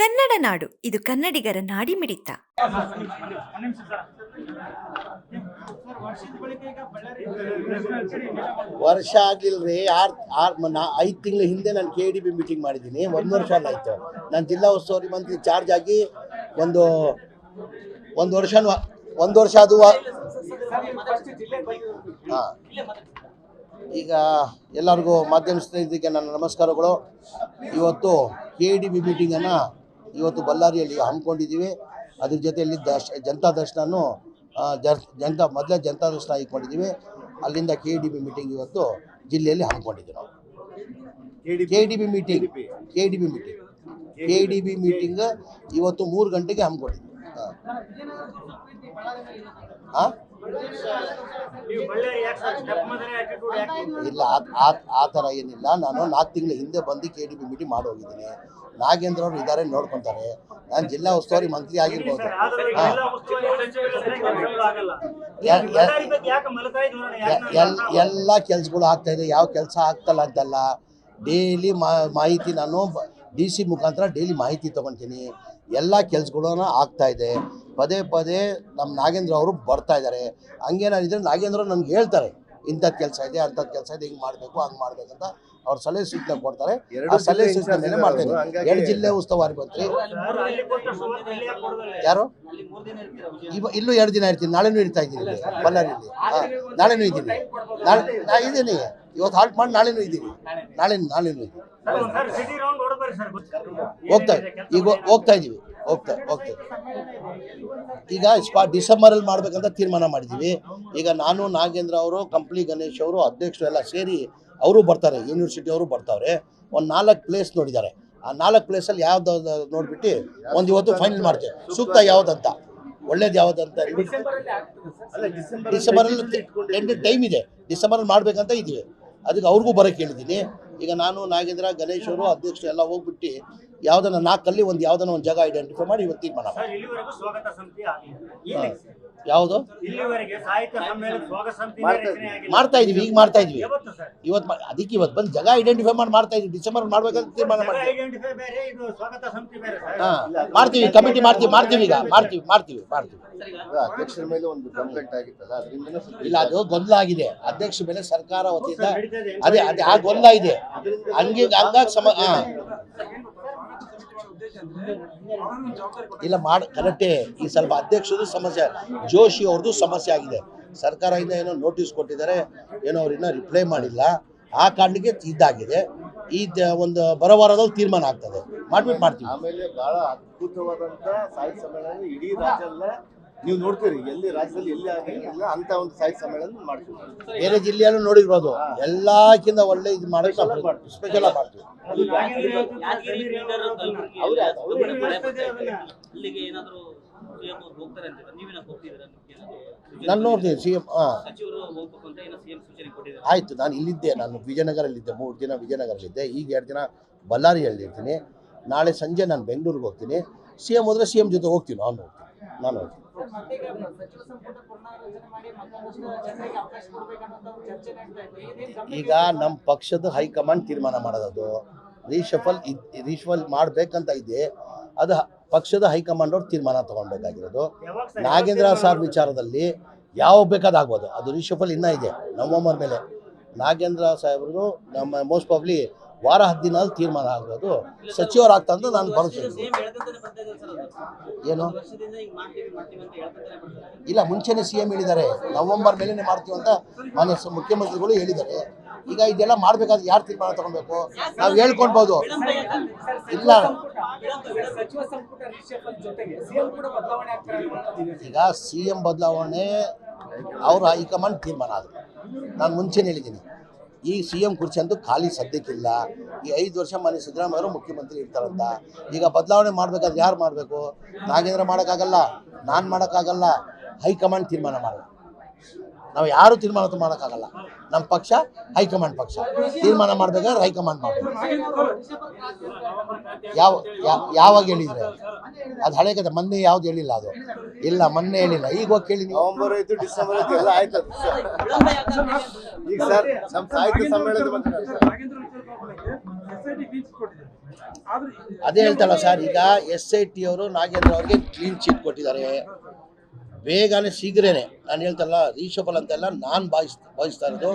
ಕನ್ನಡ ನಾಡು. ಇದು ಕನ್ನಡಿಗರ ನಾಡಿ ಮಿಡಿತ ವರ್ಷ ಆಗಿಲ್ರಿ, ಆರ್ ಆರ್ ಐದು ತಿಂಗಳ ಹಿಂದೆ ನಾನು ಕೆ ಡಿ ಬಿ ಮೀಟಿಂಗ್ ಮಾಡಿದ್ದೀನಿ. ಒಂದು ವರ್ಷ ಆಯ್ತು. ನಾನು ಜಿಲ್ಲಾ ಉಸ್ತುವಾರಿ ಮಂತ್ರಿ ಚಾರ್ಜ್ ಆಗಿ ಒಂದು ಒಂದು ವರ್ಷ ಒಂದು ವರ್ಷ ಅದು ಹಾಂ. ಈಗ ಎಲ್ಲರಿಗೂ ಮಾಧ್ಯಮ ಸ್ನೇಹಿತರಿಗೆ ನನ್ನ ನಮಸ್ಕಾರಗಳು. ಇವತ್ತು ಕೆ ಡಿ ಬಿ ಮೀಟಿಂಗನ್ನು ಇವತ್ತು ಬಳ್ಳಾರಿಯಲ್ಲಿ ಹಮ್ಮಿಕೊಂಡಿದ್ದೀವಿ. ಅದ್ರ ಜೊತೆಯಲ್ಲಿ ದರ್ಶ ಜನತಾ ದರ್ಶನನು ಜರ್- ಜನತಾ ಮೊದಲೇ ಜನತಾ ದರ್ಶನ ಇಟ್ಕೊಂಡಿದ್ದೀವಿ ಅಲ್ಲಿಂದ ಕೆ ಡಿ ಬಿ ಮೀಟಿಂಗ್ ಇವತ್ತು ಜಿಲ್ಲೆಯಲ್ಲಿ ಹಮ್ಮಿಕೊಂಡಿದ್ದೀವಿ ನಾವು. K D B meeting K D B meeting K D B meeting ಇವತ್ತು ಮೂರು ಗಂಟೆಗೆ ಹಮ್ಮಿಕೊಂಡಿದ್ವಿ ಹಾಂ ಇಲ್ಲ ಆ- ಥರ ಏನಿಲ್ಲ. ನಾನು ನಾಲ್ಕು ತಿಂಗಳ ಹಿಂದೆ ಬಂದು ಕೆ ಡಿ ಬಿ ಮೀಟಿಂಗ್ ಮಾಡಿ ಹೋಗಿದ್ದೀನಿ. ನಾಗೇಂದ್ರ ಅವರು ಇದ್ದಾರೆ ನೋಡ್ಕೊತಾರೆ. ನಾನು ಜಿಲ್ಲಾ ಉಸ್ತುವಾರಿ ಮಂತ್ರಿ ಆಗಿರ್ಬೋದು. ಎಲ್ಲ ಕೆಲಸಗಳು ಆಗ್ತಾ ಇದೆ ಯಾವ ಕೆಲಸ ಆಗ್ತಲ್ಲ ಅಂತಲ್ಲ. ಡೈಲಿ ಮಾಹಿತಿ ನಾನು ಡಿ ಸಿ ಮುಖಾಂತರ ಡೈಲಿ ಮಾಹಿತಿ ತೊಗೊತೀನಿ. ಎಲ್ಲ ಕೆಲಸಗಳನ್ನ ಆಗ್ತಾ ಇದೆ. ಪದೇ ಪದೇ ನಮ್ಮ ನಾಗೇಂದ್ರ ಅವರು ಬರ್ತಾ ಇದ್ದಾರೆ. ಹಂಗೇನಾಗಿದ್ರೆ ನಾಗೇಂದ್ರ ನಮ್ಗೆ ನನ್ಗೆ ಹೇಳ್ತಾರೆ. ಇಂಥದ್ದು ಕೆಲಸ ಇದೆ ಅಂಥದ್ದು ಕೆಲಸ ಇದೆ ಹಿಂಗೆ ಮಾಡಬೇಕು ಹಂಗೆ ಮಾಡ್ಬೇಕಂತ ಅವ್ರು ಸಲಹೆ ಸೂಚನೆ ಕೊಡ್ತಾರೆ. ಆ ಸಲಹೆ ಸೂಚನೆ ಮೇಲೆ ಮಾಡ್ತೇನೆ ಎರಡು ಜಿಲ್ಲೆ ಉಸ್ತುವಾರಿ ಮಂತ್ರಿ. ಯಾರು? ಇವ ಇಲ್ಲೂ ಎರಡು ದಿನ ಇರ್ತೀನಿ. ನಾಳೆನೂ ಇರ್ತಾ ಇದ್ದೀನಿ ಇಲ್ಲಿ ಬಳ್ಳಾರಿಯಲ್ಲಿ. ಹಾಂ ನಾಳೆನೂ ಇದ್ದೀನಿ. ನಾಳೆ ನಾ ಇದ್ದೀನಿ. ಇವತ್ತು ಹಾಲ್ಟ್ ಮಾಡಿ ನಾಳೆನೂ ಇದ್ದೀನಿ. ನಾಳೆ ನಾಳೆನೂ ಇದ್ದೀನಿ. ಹೋಗ್ತಾ ಈಗ ಹೋಗ್ತಾ ಇದ್ದೀವಿ. ಹೋಗ್ತಾ ಓಕೆ. ಈಗ ಸ್ಪಾ ಡಿಸೆಂಬರಲ್ಲಿ ಮಾಡ್ಬೇಕಂತ ತೀರ್ಮಾನ ಮಾಡಿದ್ದೀವಿ ಈಗ ನಾನು ನಾಗೇಂದ್ರ ಅವರು ಕಂಪ್ಲಿ ಗಣೇಶ್ ಅವರು ಅಧ್ಯಕ್ಷರು ಎಲ್ಲ ಸೇರಿ ಅವರು ಬರ್ತಾರೆ ಯೂನಿವರ್ಸಿಟಿ ಅವರು ಬರ್ತಾವ್ರೆ. ಒಂದು ನಾಲ್ಕು ಪ್ಲೇಸ್ ನೋಡಿದ್ದಾರೆ. ಆ ನಾಲ್ಕು ಪ್ಲೇಸಲ್ಲಿ ಯಾವ್ದು ನೋಡ್ಬಿಟ್ಟು ಒಂದು ಇವತ್ತು ಫೈನಲ್ ಮಾಡ್ತೇವೆ. ಸೂಕ್ತ ಯಾವುದಂತ? ಒಳ್ಳೇದು ಯಾವುದಂತ ಡಿಸೆಂಬರಲ್ಲಿ ಟೈಮ್ ಇದೆ? ಡಿಸೆಂಬರಲ್ಲಿ ಮಾಡ್ಬೇಕಂತ ಇದ್ದೀವಿ. ಅದಕ್ಕೆ ಅವ್ರಿಗೂ ಬರೋಕ್ಕೆ ಹೇಳಿದ್ದೀನಿ. ಈಗ ನಾನು ನಾಗೇಂದ್ರ ಗಣೇಶ್ ಅವರು ಅಧ್ಯಕ್ಷರು ಎಲ್ಲ ಹೋಗ್ಬಿಟ್ಟು ಯಾವ್ದನ್ನ ನಾಲ್ಕಲ್ಲಿ ಒಂದು ಯಾವ್ದನ್ನ ಒಂದು ಜಾಗ ಐಡೆಂಟಿಫೈ ಮಾಡಿ ಇವತ್ತು ತೀರ್ಮಾನ ಯಾವುದು? ಇಲ್ಲಿವರೆಗೆ ಸಾಹಿತ್ಯ ಸಮ್ಮೇಳನ ಸ್ವಾಗತ ಸಮಿತಿ ಮಾಡ್ತಾ ಇದೀವಿ ಈಗ ಮಾಡ್ತಾ ಇದೀವಿ ಇವತ್ತು ಅದಕ್ಕೆ ಇವತ್ತು ಬಂದು ಜಗ ಐಡೆಂಟಿಫೈ ಮಾಡಿ ಮಾಡ್ತಾ ಇದೀವಿ ಡಿಸೆಂಬರ್ ಮಾಡ್ಬೇಕಂತ ತೀರ್ಮಾನ ಮಾಡ್ತೀವಿ. ಐಡೆಂಟಿಫೈ ಬೇರೆ ಇದು ಸ್ವಾಗತ ಸಮಿತಿ ಬೇರೆ ಸರ್. ಹಾ ಮಾಡ್ತೀವಿ ಕಮಿಟಿ ಮಾಡ್ತೀವಿ ಮಾಡ್ತೀವಿ ಈಗ ಮಾಡ್ತೀವಿ ಮಾಡ್ತೀವಿ ಮಾಡ್ತೀವಿ. ಅಧ್ಯಕ್ಷರ ಮೇಲೆ ಒಂದು ಕಂಪ್ಲೇಂಟ್ ಆಗಿತ್ತಲ್ಲ ಅದರಿಂದನೂ ಇಲ್ಲ ಅದು ಗೊಂದಲ ಆಗಿದೆ. ಅಧ್ಯಕ್ಷ ಮೇಲೆ ಸರ್ಕಾರ ವತಿಯಿಂದ ಅದೇ ಅದೇ ಆ ಗೊಂದಲ ಇದೆ. ಹಂಗೆ ಹಂಗಾಗಿ ಸಮ ಹಾ. ಇಲ್ಲ, ಮಾಡ, ಕರೆಕ್ಟೇ, ಈ ಸ್ವಲ್ಪ ಅಧ್ಯಕ್ಷದು ಸಮಸ್ಯೆ, ಜೋಶಿ ಅವ್ರದ್ದು ಸಮಸ್ಯೆ ಆಗಿದೆ. ಸರ್ಕಾರದಿಂದ ಏನೋ ನೋಟಿಸ್ ಕೊಟ್ಟಿದ್ದಾರೆ, ಏನೋ ಅವ್ರು ಇನ್ನೂ ರಿಪ್ಲೈ ಮಾಡಿಲ್ಲ. ಆ ಕಾರಣಕ್ಕೆ ಇದಾಗಿದೆ. ಈ ಒಂದು ಬರವಾರದಲ್ಲಿ ತೀರ್ಮಾನ ಆಗ್ತದೆ. ಮಾಡ್ಬಿಟ್ಟು ಮಾಡ್ತೀವಿ. ಆಮೇಲೆ ಬಹಳ ಅದ್ಭುತವಾದಂತ ಸಾಹಿತ್ಯ ಸಮ್ಮೇಳನ ಇಡೀ ರಾಜ್ಯದಲ್ಲ ನೀವು ನೋಡ್ತೀರಿ ಎಲ್ಲಿ ರಾಜ್ಯದಲ್ಲಿ ಎಲ್ಲಿ ಆಗಿಲ್ಲ ಅಂತ ಒಂದು ಸಾಹಿತ್ಯ ಸಮ್ಮೇಳನ ಮಾಡ್ತೀವಿ. ಬೇರೆ ಜಿಲ್ಲೆಯಲ್ಲೂ ನೋಡಿರ್ಬೋದು. ಎಲ್ಲಕ್ಕಿಂತ ಒಳ್ಳೆ ಇದು ಮಾಡೋಕೆ ಸ್ಪೆಷಲ್ ಆಗಿ ಮಾಡ್ತೀವಿ. ನಾನು ನೋಡ್ತೀನಿ ಸಿ ಎಂ ಹಾಂ ಆಯಿತು ನಾನು ಇಲ್ಲಿದ್ದೆ ನಾನು ವಿಜಯನಗರಲ್ಲಿದ್ದೆ ಮೂರು ದಿನ ವಿಜಯನಗರಲ್ಲಿದ್ದೆ. ಈಗ ಎರಡು ದಿನ ಬಳ್ಳಾರಿಯಲ್ಲಿರ್ತೀನಿ ನಾಳೆ ಸಂಜೆ ನಾನು ಬೆಂಗಳೂರಿಗೆ ಹೋಗ್ತೀನಿ. ಸಿ ಎಂ ಹೋದ್ರೆ ಸಿ ಎಂ ಜೊತೆ ಹೋಗ್ತೀನಿ ನಾನು ಹೋಗ್ತೀನಿ ನಾನು ಹೋಗ್ತೀನಿ. ಈಗ ನಮ್ಮ ಪಕ್ಷದ ಹೈಕಮಾಂಡ್ ತೀರ್ಮಾನ ಮಾಡೋದು ರೀಶಫಲ್ ರೀಶಫಲ್ ಮಾಡ್ಬೇಕಂತ ಇದೆ. ಅದು ಪಕ್ಷದ ಹೈಕಮಾಂಡ್ ಅವ್ರು ತೀರ್ಮಾನ ತಗೊಳ್ಬೇಕಾಗಿರೋದು? ನಾಗೇಂದ್ರ ಸಾರ್ ವಿಚಾರದಲ್ಲಿ ಯಾವ ಬೇಕಾದಾಗ್ಬೋದು. ಅದು ರಿಷಫಲ್ ಇನ್ನೂ ಇದೆ, ನವಂಬರ್ ಮೇಲೆ. ನಾಗೇಂದ್ರ ಸಾಹೇಬ್ರದ್ದು ನಮ್ಮ ಮೋಸ್ಟ್ ಪ್ರಾಬ್ಲಿ ವಾರ ದಿನ ತೀರ್ಮಾನ ಆಗೋದು. ಸಚಿವರಾಗ್ತಾ ಅಂತ ನಾನು ಭರವಸೆ ಏನು? ಇಲ್ಲ, ಮುಂಚೆನೇ ಸಿ ಎಂ ಹೇಳಿದ್ದಾರೆ. ನವಂಬರ್ ಮೇಲೇ ಮಾಡ್ತೀವಿ ಅಂತ ಮಾನ್ಯ ಮುಖ್ಯಮಂತ್ರಿಗಳು ಹೇಳಿದ್ದಾರೆ. ಈಗ ಇದೆಲ್ಲ ಮಾಡ್ಬೇಕಾದ್ರೆ ಯಾರು ತೀರ್ಮಾನ ತಗೋಬೇಕು? ನಾವು ಹೇಳ್ಕೊಳ್ಬೋದು. ಇಲ್ಲ. ಈಗ ಸಿ ಎಂ ಬದಲಾವಣೆ ಅವ್ರ ಹೈಕಮಾಂಡ್ ತೀರ್ಮಾನ ಅದು ನಾನು ಮುಂಚೆನೇ ಹೇಳಿದ್ದೀನಿ. ಈ ಸಿ ಎಂ ಕುರ್ಚಿ ಅಂತೂ ಖಾಲಿ ಸದ್ಯಕ್ಕಿಲ್ಲ. ಈ ಐದು ವರ್ಷ ಮನೆ ಸಿದ್ದರಾಮಯ್ಯ ಅವರು ಮುಖ್ಯಮಂತ್ರಿ ಇರ್ತಾರಂತ. ಈಗ ಬದಲಾವಣೆ ಮಾಡಬೇಕಾದ್ರೆ ಯಾರು ಮಾಡಬೇಕು? ನಾಗೇಂದ್ರ ಮಾಡೋಕ್ಕಾಗಲ್ಲ, ನಾನು ಮಾಡೋಕ್ಕಾಗಲ್ಲ. ಹೈಕಮಾಂಡ್ ತೀರ್ಮಾನ ಮಾಡಬೇಕು ನಾವು ಯಾರು ತೀರ್ಮಾನ ಮಾಡೋಕ್ಕಾಗಲ್ಲ. ನಮ್ಮ ಪಕ್ಷ ಹೈಕಮಾಂಡ್ ಪಕ್ಷ. ತೀರ್ಮಾನ ಮಾಡಬೇಕಾದ್ರೆ ಹೈಕಮಾಂಡ್ ಮಾಡಬೇಕು. ಯಾವ ಯಾವಾಗ ಹೇಳಿದ್ರೆ? ಅದು ಹಳೆ ಕತೆ ಮೊನ್ನೆ ಯಾವ್ದು ಹೇಳಿಲ್ಲ ಅದು. ಇಲ್ಲ ಮೊನ್ನೆ ಹೇಳಿಲ್ಲ. ಈಗ ಹೋಗಿ ಕೇಳಿ ನವಂಬರ್ ಐದು ಡಿಸೆಂಬರ್ ಐದು ಎಲ್ಲ ಆಯ್ತು? ಈಗ ಸರ್ ನಮ್ಮ ಸಾಹಿತ್ಯ ಸಮ್ಮೇಳನ ಅದೇ ಹೇಳ್ತಾಳ ಸರ್ ಈಗ ಎಸ್ ಐ ಟಿ ಅವರು ನಾಗೇಂದ್ರ ಅವ್ರಿಗೆ ಕ್ಲೀನ್ ಚೀಟ್ ಕೊಟ್ಟಿದ್ದಾರೆ. ಬೇಗನೆ ಶೀಘ್ರನೇ ನಾನು ಹೇಳ್ತಲ್ಲ ರೀಶಫಲ್ ಅಂತೆಲ್ಲ ನಾನು ಭಾವಿಸ್ ಭಾವಿಸ್ತಾ ಇರೋದು.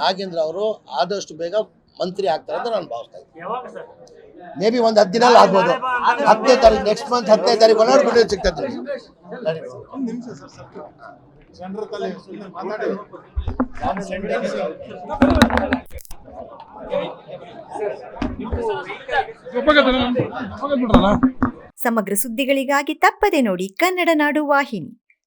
ನಾಗೇಂದ್ರ ಅವರು ಆದಷ್ಟು ಬೇಗ ಮಂತ್ರಿ ಆಗ್ತಾರೆ ಅಂತ ನಾನು ಭಾವಿಸ್ತಾ ಇದ್ದೀನಿ. ಯಾವಾಗ ಸರ್? ಮೇ ಬಿ ಒಂದು ಹತ್ತು ದಿನ ಆಗ್ಬೋದು. ಹತ್ತನೇ ತಾರೀಕು ನೆಕ್ಸ್ಟ್ ಮಂತ್ ಹತ್ತನೇ ತಾರೀಕು ಒಳಗಡೆ ಬಿಟ್ಟು ಸಿಗ್ತದೆ. ಸಮಗ್ರ ಸುದ್ದಿಗಳಿಗಾಗಿ ತಪ್ಪದೆ ನೋಡಿ ಕನ್ನಡ ನಾಡು ವಾಹಿನಿ.